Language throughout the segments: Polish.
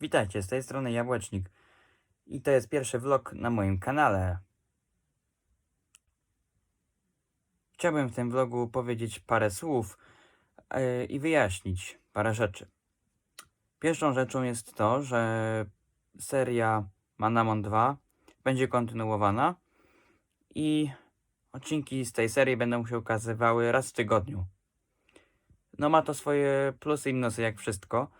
Witajcie, z tej strony Jabłecznik i to jest pierwszy vlog na moim kanale. Chciałbym w tym vlogu powiedzieć parę słów yy, i wyjaśnić parę rzeczy. Pierwszą rzeczą jest to, że seria Manamon 2 będzie kontynuowana i odcinki z tej serii będą się ukazywały raz w tygodniu. No ma to swoje plusy i minusy jak wszystko.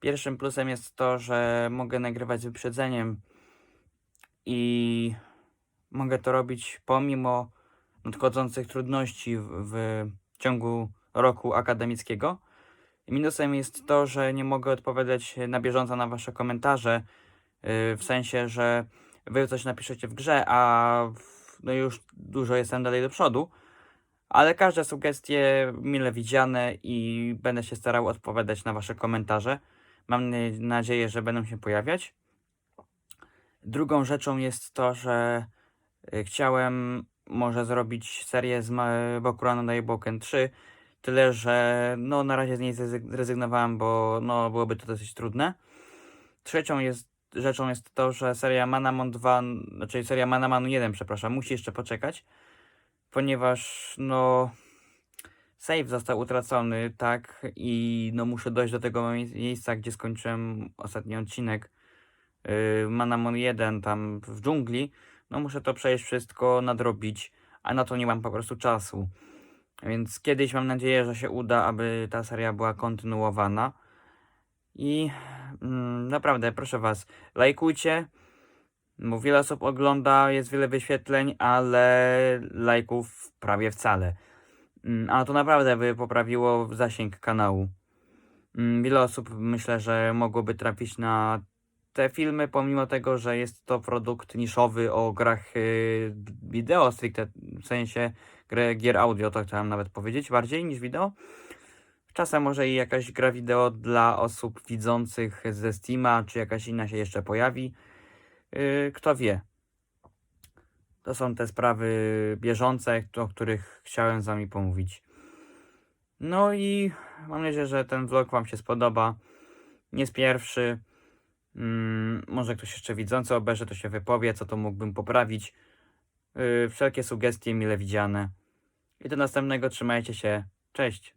Pierwszym plusem jest to, że mogę nagrywać z wyprzedzeniem i mogę to robić pomimo nadchodzących trudności w, w ciągu roku akademickiego. Minusem jest to, że nie mogę odpowiadać na bieżąco na Wasze komentarze, yy, w sensie, że Wy coś napiszecie w grze, a no już dużo jestem dalej do przodu. Ale każde sugestie mile widziane i będę się starał odpowiadać na Wasze komentarze. Mam na- nadzieję, że będą się pojawiać. Drugą rzeczą jest to, że y, chciałem może zrobić serię z Bokurano no Daiboken 3, tyle że no na razie z niej zrezyg- zrezygnowałem, bo no byłoby to dosyć trudne. Trzecią jest, rzeczą jest to, że seria Manamon 2, znaczy seria Manamon 1, przepraszam, musi jeszcze poczekać, ponieważ no save został utracony, tak, i no muszę dojść do tego mie- miejsca, gdzie skończyłem ostatni odcinek yy, Manamon 1 tam w dżungli, no muszę to przejść wszystko, nadrobić, a na to nie mam po prostu czasu. Więc kiedyś mam nadzieję, że się uda, aby ta seria była kontynuowana. I mm, naprawdę, proszę Was, lajkujcie. Bo wiele osób ogląda, jest wiele wyświetleń, ale lajków prawie wcale. Mm, A to naprawdę by poprawiło zasięg kanału. Mm, Wiele osób myślę, że mogłoby trafić na te filmy, pomimo tego, że jest to produkt niszowy o grach y, wideo stricte, w sensie gier audio, to chciałem nawet powiedzieć, bardziej niż wideo. Czasem może i jakaś gra wideo dla osób widzących ze Steama, czy jakaś inna się jeszcze pojawi. Yy, kto wie. To są te sprawy bieżące, o których chciałem z Wami pomówić. No i mam nadzieję, że ten vlog Wam się spodoba. Nie jest pierwszy. Mm, może ktoś jeszcze widzący obejrzy, to się wypowie, co to mógłbym poprawić. Yy, wszelkie sugestie mile widziane. I do następnego, trzymajcie się. Cześć.